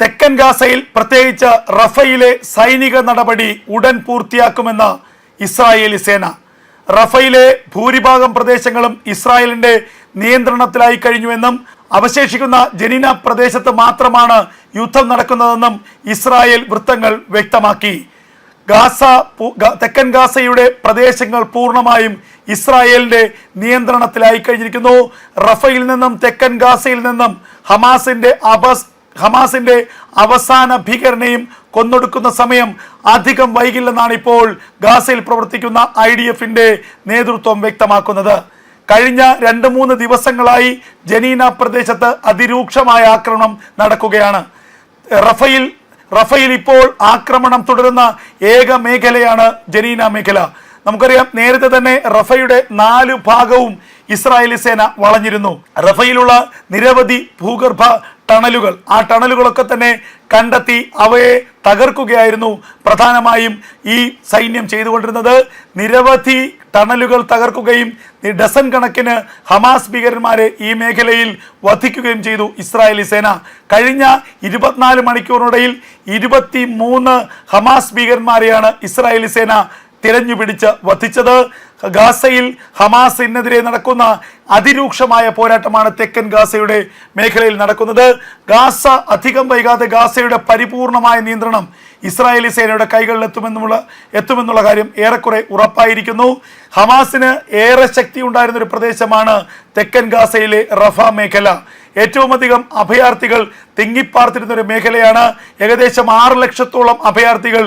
തെക്കൻ ഗാസയിൽ പ്രത്യേകിച്ച് റഫയിലെ സൈനിക നടപടി ഉടൻ പൂർത്തിയാക്കുമെന്ന് ഇസ്രായേലി സേന. റഫയിലെ ഭൂരിഭാഗം പ്രദേശങ്ങളും ഇസ്രായേലിന്റെ നിയന്ത്രണത്തിലായി കഴിഞ്ഞുവെന്നും അവശേഷിക്കുന്ന ജനീന പ്രദേശത്ത് മാത്രമാണ് യുദ്ധം നടക്കുന്നതെന്നും ഇസ്രായേൽ വൃത്തങ്ങൾ വ്യക്തമാക്കി. ഗാസ തെക്കൻ ഗാസയുടെ പ്രദേശങ്ങൾ പൂർണമായും ഇസ്രായേലിന്റെ നിയന്ത്രണത്തിലായി കഴിഞ്ഞിരിക്കുന്നു. റഫയിൽ നിന്നും തെക്കൻ ഗാസയിൽ നിന്നും ഹമാസിന്റെ അബസ് ഹമാസിന്റെ അവസാന ഭീകരനെയും കൊന്നൊടുക്കുന്ന സമയം അധികം വൈകില്ലെന്നാണ് ഇപ്പോൾ ഗാസയിൽ പ്രവർത്തിക്കുന്ന ഐ ഡി എഫിന്റെ നേതൃത്വം വ്യക്തമാക്കുന്നത്. കഴിഞ്ഞ രണ്ട് മൂന്ന് ദിവസങ്ങളായി ജനീന പ്രദേശത്ത് അതിരൂക്ഷമായ ആക്രമണം നടക്കുകയാണ്. റഫയിൽ റഫയിൽ ഇപ്പോൾ ആക്രമണം തുടരുന്ന ഏക മേഖലയാണ് ജനീന മേഖല. നമുക്കറിയാം നേരത്തെ തന്നെ റഫയുടെ നാല് ഭാഗവും ഇസ്രായേലി സേന വളഞ്ഞിരുന്നു. റഫയിലുള്ള നിരവധി ഭൂഗർഭ ടണലുകൾ. ആ ടണലുകളൊക്കെ തന്നെ കണ്ടെത്തി അവയെ തകർക്കുകയായിരുന്നു പ്രധാനമായും ഈ സൈന്യം ചെയ്തുകൊണ്ടിരുന്നത്. നിരവധി ടണലുകൾ തകർക്കുകയും ഡസൻ കണക്കിന് ഹമാസ് ഭീകരന്മാരെ ഈ മേഖലയിൽ വധിക്കുകയും ചെയ്തു ഇസ്രായേലി സേന. കഴിഞ്ഞ ഇരുപത്തിനാല് മണിക്കൂറിനിടയിൽ ഇരുപത്തി മൂന്ന് ഹമാസ് ഭീകരന്മാരെയാണ് ഇസ്രായേലി സേന തിരഞ്ഞുപിടിച്ച് വധിച്ചത്. ഗാസയിൽ ഹമാസിനെതിരെ നടക്കുന്ന അതിരൂക്ഷമായ പോരാട്ടമാണ് തെക്കൻ ഗാസയുടെ മേഖലയിൽ നടക്കുന്നത്. ഗാസ അധികം വൈകാതെ ഗാസയുടെ പരിപൂർണമായ നിയന്ത്രണം ഇസ്രായേലി സേനയുടെ കൈകളിൽ എത്തുമെന്നുള്ള എത്തുമെന്നുള്ള കാര്യം ഏറെക്കുറെ ഉറപ്പായിരിക്കുന്നു. ഹമാസിന് ഏറെ ശക്തി ഉണ്ടായിരുന്ന ഒരു പ്രദേശമാണ് തെക്കൻ ഗാസയിലെ റഫ മേഖല. ഏറ്റവും അധികം അഭയാർത്ഥികൾ തിങ്ങിപ്പാർത്തിരുന്ന ഒരു മേഖലയാണ്. ഏകദേശം ആറ് ലക്ഷത്തോളം അഭയാർത്ഥികൾ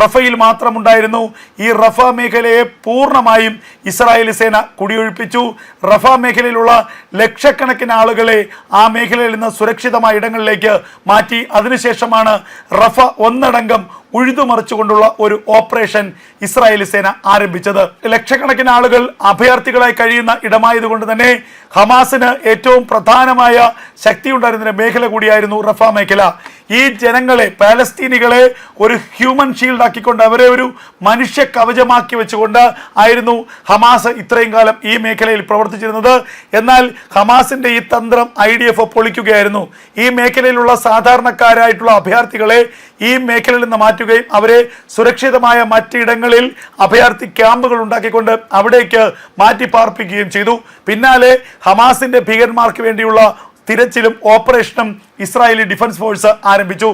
റഫയിൽ മാത്രമുണ്ടായിരുന്നു. ഈ റഫ മേഖലയെ പൂർണമായും ഇസ്രായേലി സേന കുടിയൊഴിപ്പിച്ചു. റഫ മേഖലയിലുള്ള ലക്ഷക്കണക്കിന് ആളുകളെ ആ മേഖലയിൽ നിന്ന് സുരക്ഷിതമായ ഇടങ്ങളിലേക്ക് മാറ്റി. അതിനുശേഷമാണ് റഫ ഒന്നടങ്കം ഉഴുതുമറിച്ചുകൊണ്ടുള്ള ഒരു ഓപ്പറേഷൻ ഇസ്രായേലി സേന ആരംഭിച്ചത്. ലക്ഷക്കണക്കിന് ആളുകൾ അഭയാർത്ഥികളായി കഴിയുന്ന ഇടമായതുകൊണ്ട് തന്നെ ഹമാസിന് ഏറ്റവും പ്രധാനമായ ശക്തിയുണ്ടായിരുന്ന മേഖല കൂടിയായിരുന്നു റഫ മേഖല. ഈ ജനങ്ങളെ പാലസ്തീനികളെ ഒരു ഹ്യൂമൻ ഷീൽഡ് ആക്കിക്കൊണ്ട് അവരെ ഒരു മനുഷ്യ കവചമാക്കി വെച്ചുകൊണ്ട് ആയിരുന്നു ഹമാസ് ഇത്രയും കാലം ഈ മേഖലയിൽ പ്രവർത്തിച്ചിരുന്നത്. എന്നാൽ ഹമാസിന്റെ ഈ തന്ത്രം ഐ ഡി എഫ് പൊളിക്കുകയായിരുന്നു. ഈ മേഖലയിലുള്ള സാധാരണക്കാരായിട്ടുള്ള അഭയാർത്ഥികളെ ഈ മേഖലയിൽ നിന്ന് മാറ്റുകയും അവരെ സുരക്ഷിതമായ മറ്റിടങ്ങളിൽ അഭയാർത്ഥി ക്യാമ്പുകൾ ഉണ്ടാക്കിക്കൊണ്ട് അവിടേക്ക് മാറ്റി പാർപ്പിക്കുകയും ചെയ്തു. പിന്നാലെ ഹമാസിന്റെ ഭീകരന്മാർക്ക് വേണ്ടിയുള്ള തിരച്ചിലും ഓപ്പറേഷനും ഇസ്രായേലി ഡിഫൻസ് ഫോഴ്സ് ആരംഭിച്ചു.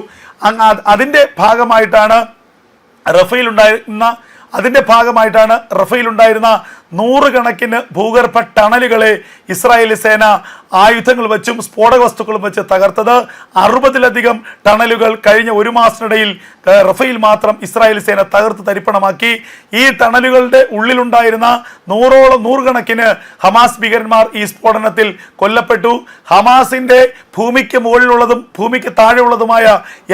അതിന്റെ ഭാഗമായിട്ടാണ് റഫയിൽ ഉണ്ടായിരുന്ന അതിന്റെ ഭാഗമായിട്ടാണ് റഫയിൽ ഉണ്ടായിരുന്ന നൂറുകണക്കിന് ഭൂഗർഭ ടണലുകളെ ഇസ്രായേലി സേന ആയുധങ്ങൾ വെച്ചും സ്ഫോടക വസ്തുക്കളും വെച്ച് തകർത്തത്. അറുപതിലധികം ടണലുകൾ കഴിഞ്ഞ ഒരു മാസത്തിനിടയിൽ റഫയിൽ മാത്രം ഇസ്രായേലി സേന തകർത്ത് തരിപ്പണമാക്കി. ഈ ടണലുകളുടെ ഉള്ളിലുണ്ടായിരുന്ന നൂറോളം നൂറുകണക്കിന് ഹമാസ് ഭീകരന്മാർ ഈ സ്ഫോടനത്തിൽ കൊല്ലപ്പെട്ടു. ഹമാസിന്റെ ഭൂമിക്ക് മുകളിലുള്ളതും ഭൂമിക്ക് താഴെയുള്ളതുമായ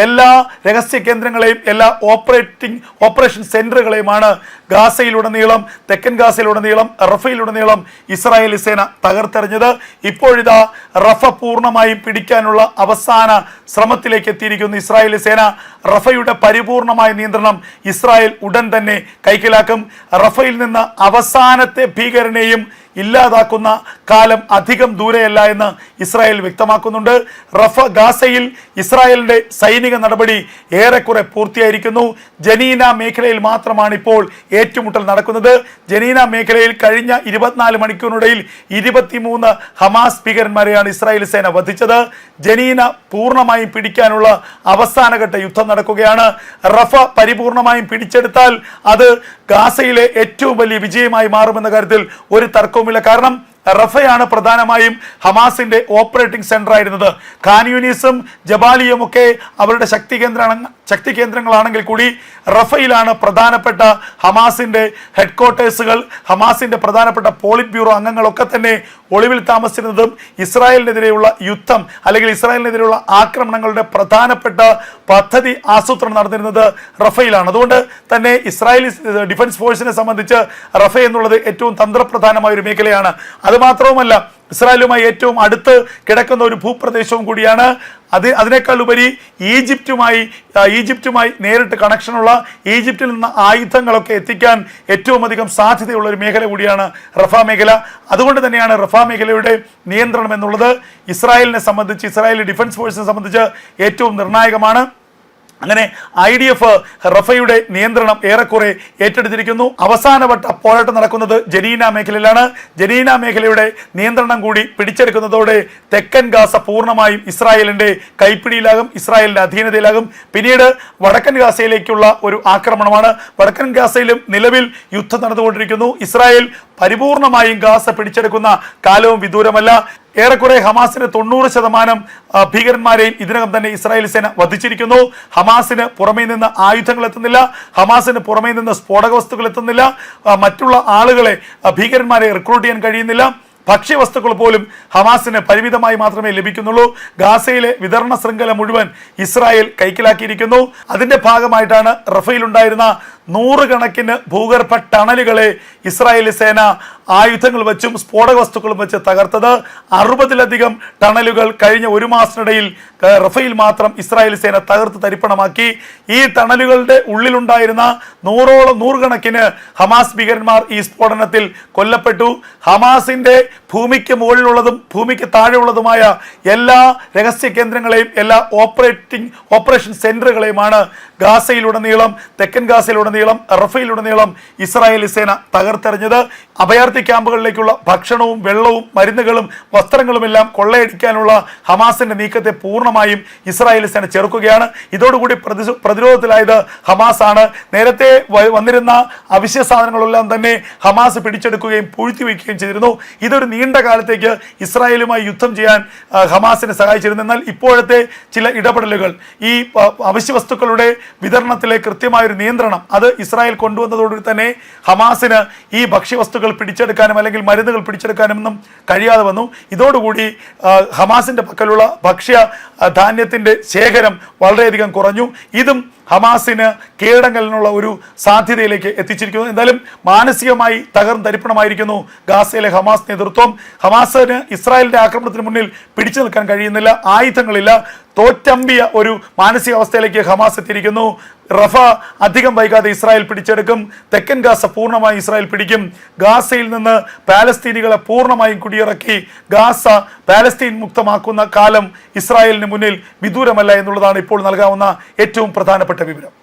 എല്ലാ രഹസ്യ കേന്ദ്രങ്ങളെയും എല്ലാ ഓപ്പറേറ്റിംഗ് ഓപ്പറേഷൻ സെന്ററുകളെയുമാണ് ഗാസയിലുടനീളം തെക്കൻ ഗാസയിലുടനീളം റഫയിലുടനീളം ഇസ്രായേൽ സേന തകർത്തെറിഞ്ഞത്. ഇപ്പോഴിതാ റഫ പൂർണമായും പിടിക്കാനുള്ള അവസാന ശ്രമത്തിലേക്ക് എത്തിയിരിക്കുന്നു ഇസ്രായേൽ സേന. റഫയുടെ പരിപൂർണമായ നിയന്ത്രണം ഇസ്രായേൽ ഉടൻ തന്നെ കൈക്കലാക്കും. റഫയിൽ നിന്ന് അവസാനത്തെ ഭീകരനെയും ഇല്ലാതാക്കുന്ന കാലം അധികം ദൂരെയല്ല എന്ന് ഇസ്രായേൽ വ്യക്തമാക്കുന്നുണ്ട്. റഫ ഗാസയിൽ ഇസ്രായേലിന്റെ സൈനിക നടപടി ഏറെക്കുറെ പൂർത്തിയായിരിക്കുന്നു. ജനീന മേഖലയിൽ മാത്രമാണ് ഇപ്പോൾ ഏറ്റുമുട്ടൽ നടക്കുന്നത്. ജനീന മേഖലയിൽ കഴിഞ്ഞ ഇരുപത്തിനാല് മണിക്കൂറിനിടയിൽ ഇരുപത്തിമൂന്ന് ഹമാസ് ഭീകരന്മാരെയാണ് ഇസ്രായേൽ സേന വധിച്ചത്. ജനീന പൂർണമായും പിടിക്കാനുള്ള അവസാനഘട്ട യുദ്ധം നടക്കുകയാണ്. റഫ പരിപൂർണമായും പിടിച്ചെടുത്താൽ അത് ഗാസയിലെ ഏറ്റവും വലിയ വിജയമായി മാറുമെന്ന കാര്യത്തിൽ ഒരു തർക്കവുമില്ല. കാരണം റഫയാണ് പ്രധാനമായും ഹമാസിന്റെ ഓപ്പറേറ്റിംഗ് സെന്റർ ആയിരുന്നത് ഖാൻ യൂനീസും ജബാലിയും ഒക്കെ അവരുടെ ശക്തി കേന്ദ്രമാണ് ശക്തി കേന്ദ്രങ്ങളാണെങ്കിൽ കൂടി റഫയിലാണ് പ്രധാനപ്പെട്ട ഹമാസിന്റെ ഹെഡ്ക്വാർട്ടേഴ്സുകൾ ഹമാസിന്റെ പ്രധാനപ്പെട്ട പോളിറ്റ് ബ്യൂറോ അംഗങ്ങളൊക്കെ തന്നെ ഒളിവിൽ താമസിച്ചിരുന്നതും ഇസ്രായേലിനെതിരെയുള്ള യുദ്ധം അല്ലെങ്കിൽ ഇസ്രായേലിനെതിരെയുള്ള ആക്രമണങ്ങളുടെ പ്രധാനപ്പെട്ട പദ്ധതി ആസൂത്രണം നടന്നിരുന്നത് റഫയിലാണ്. അതുകൊണ്ട് തന്നെ ഇസ്രായേലി ഡിഫൻസ് ഫോഴ്സിനെ സംബന്ധിച്ച് റഫ എന്നുള്ളത് ഏറ്റവും തന്ത്രപ്രധാനമായ ഒരു മേഖലയാണ്. അതുമാത്രവുമല്ല ഇസ്രായേലുമായി ഏറ്റവും അടുത്ത് കിടക്കുന്ന ഒരു ഭൂപ്രദേശവും കൂടിയാണ്. അത് അതിനേക്കാൾ ഉപരി ഈജിപ്റ്റുമായി ഈജിപ്റ്റുമായി നേരിട്ട് കണക്ഷനുള്ള ഈജിപ്തിൽ നിന്ന് ആയുധങ്ങളൊക്കെ എത്തിക്കാൻ ഏറ്റവും അധികം സാധ്യതയുള്ള ഒരു മേഖല കൂടിയാണ് റഫാ മേഖല. അതുകൊണ്ട് തന്നെയാണ് റഫാ മേഖലയുടെ നിയന്ത്രണം എന്നുള്ളത് ഇസ്രായേലിനെ സംബന്ധിച്ച് ഇസ്രായേലി ഡിഫൻസ് ഫോഴ്സിനെ സംബന്ധിച്ച് ഏറ്റവും നിർണായകമാണ്. അങ്ങനെ ഐ ഡി എഫ് റഫയുടെ നിയന്ത്രണം ഏറെക്കുറെ ഏറ്റെടുത്തിരിക്കുന്നു. അവസാനവട്ട പോരാട്ടം നടക്കുന്നത് ജനീന മേഖലയിലാണ്. ജനീന മേഖലയുടെ നിയന്ത്രണം കൂടി പിടിച്ചെടുക്കുന്നതോടെ തെക്കൻ ഗാസ പൂർണമായും ഇസ്രായേലിന്റെ കൈപ്പിടിയിലാകും ഇസ്രായേലിന്റെ അധീനതയിലാകും. പിന്നീട് വടക്കൻ ഗാസയിലേക്കുള്ള ഒരു ആക്രമണമാണ്. വടക്കൻ ഗാസയിലും നിലവിൽ യുദ്ധം നടന്നുകൊണ്ടിരിക്കുന്നു. ഇസ്രായേൽ പരിപൂർണമായും ഗാസ പിടിച്ചെടുക്കുന്ന കാലവും വിദൂരമല്ല. ഏറെക്കുറെ ഹമാസിന് തൊണ്ണൂറ് ശതമാനം ഭീകരന്മാരെയും ഇതിനകം തന്നെ ഇസ്രായേൽ സേന വധിച്ചിരിക്കുന്നു. ഹമാസിന് പുറമേ നിന്ന് ആയുധങ്ങൾ എത്തുന്നില്ല. ഹമാസിന് പുറമേ നിന്ന് സ്ഫോടക വസ്തുക്കൾ എത്തുന്നില്ല. മറ്റുള്ള ആളുകളെ ഭീകരന്മാരെ റിക്രൂട്ട് ചെയ്യാൻ കഴിയുന്നില്ല. ഭക്ഷ്യവസ്തുക്കൾ പോലും ഹമാസിന് പരിമിതമായി മാത്രമേ ലഭിക്കുന്നുള്ളൂ. ഗാസയിലെ വിതരണ ശൃംഖല മുഴുവൻ ഇസ്രായേൽ കൈക്കലാക്കിയിരിക്കുന്നു. അതിന്റെ ഭാഗമായിട്ടാണ് റഫയിലുണ്ടായിരുന്ന നൂറുകണക്കിന് ഭൂഗർഭ ടണലുകളെ ഇസ്രായേലി സേന ആയുധങ്ങൾ വെച്ചും സ്ഫോടക വസ്തുക്കളും വെച്ച് തകർത്തത് അറുപതിലധികം ടണലുകൾ കഴിഞ്ഞ ഒരു മാസത്തിനിടയിൽ റഫയിൽ മാത്രം ഇസ്രായേൽ സേന തകർത്ത് തരിപ്പണമാക്കി. ഈ ടണലുകളുടെ ഉള്ളിലുണ്ടായിരുന്ന നൂറോളം നൂറുകണക്കിന് ഹമാസ് ഭീകരന്മാർ ഈ സ്ഫോടനത്തിൽ കൊല്ലപ്പെട്ടു. ഹമാസിന്റെ ഭൂമിക്ക് മുകളിലുള്ളതും ഭൂമിക്ക് താഴെയുള്ളതുമായ എല്ലാ രഹസ്യ കേന്ദ്രങ്ങളെയും എല്ലാ ഓപ്പറേറ്റിംഗ് ഓപ്പറേഷൻ സെന്ററുകളെയുമാണ് ഗാസയിലുടനീളം തെക്കൻ ഗാസയിലുടനീളം റഫയിലുടനീളം ഇസ്രായേലി സേന തകർത്തെറിഞ്ഞത്. അഭയാർത്ഥി ക്യാമ്പുകളിലേക്കുള്ള ഭക്ഷണവും വെള്ളവും മരുന്നുകളും വസ്ത്രങ്ങളുമെല്ലാം കൊള്ളയടിക്കാനുള്ള ഹമാസിന്റെ നീക്കത്തെ പൂർണമായും ഇസ്രായേലി സേന ചെറുക്കുകയാണ്. ഇതോടുകൂടി പ്രതി- പ്രതിരോധത്തിലായത് ഹമാസ് ആണ് നേരത്തെ വന്നിരുന്ന അവശ്യ സാധനങ്ങളെല്ലാം തന്നെ ഹമാസ് പിടിച്ചെടുക്കുകയും പൂഴ്ത്തിവെക്കുകയും ചെയ്തിരുന്നു. ഇതൊരു നീണ്ട കാലത്തേക്ക് ഇസ്രായേലുമായി യുദ്ധം ചെയ്യാൻ ഹമാസിനെ സഹായിച്ചിരുന്നു. എന്നാൽ ഇപ്പോഴത്തെ ചില ഇടപെടലുകൾ ഈ അവശ്യ വസ്തുക്കളുടെ വിതരണത്തിലെ കൃത്യമായൊരു നിയന്ത്രണം അത് ഇസ്രായേൽ കൊണ്ടുവന്നതോടുകൂടി തന്നെ ഹമാസിന് ഈ ഭക്ഷ്യവസ്തുക്കൾ പിടിച്ചെടുക്കാനും അല്ലെങ്കിൽ മരുന്നുകൾ പിടിച്ചെടുക്കാനും ഒന്നും കഴിയാതെ വന്നു. ഇതോടുകൂടി ഹമാസിന്റെ പക്കലുള്ള ഭക്ഷ്യ ധാന്യത്തിന്റെ ശേഖരം വളരെയധികം കുറഞ്ഞു. ഇതും ഹമാസിന് കീഴടങ്ങലിനുള്ള ഒരു സാധ്യതയിലേക്ക് എത്തിച്ചിരിക്കുന്നു. എന്തായാലും മാനസികമായി തകർന്ന് തരിപ്പണമായിരിക്കുന്നു ഗാസയിലെ ഹമാസ് നേതൃത്വം. ഹമാസിന് ഇസ്രായേലിന്റെ ആക്രമണത്തിന് മുന്നിൽ പിടിച്ചു നിൽക്കാൻ കഴിയുന്നില്ല ആയുധങ്ങളില്ല. തോറ്റമ്പിയ ഒരു മാനസികാവസ്ഥയിലേക്ക് ഹമാസ് എത്തിയിരിക്കുന്നു. റഫ അധികം വൈകാതെ ഇസ്രായേൽ പിടിച്ചെടുക്കും. തെക്കൻ ഗാസ പൂർണമായും ഇസ്രായേൽ പിടിക്കും. ഗാസയിൽ നിന്ന് പാലസ്തീനികളെ പൂർണമായും കുടിയിറക്കി ഗാസ പാലസ്തീൻ മുക്തമാക്കുന്ന കാലം ഇസ്രായേലിന് മുന്നിൽ വിദൂരമല്ല എന്നുള്ളതാണ് ഇപ്പോൾ നൽകാവുന്ന ഏറ്റവും പ്രധാനപ്പെട്ട വിവരം.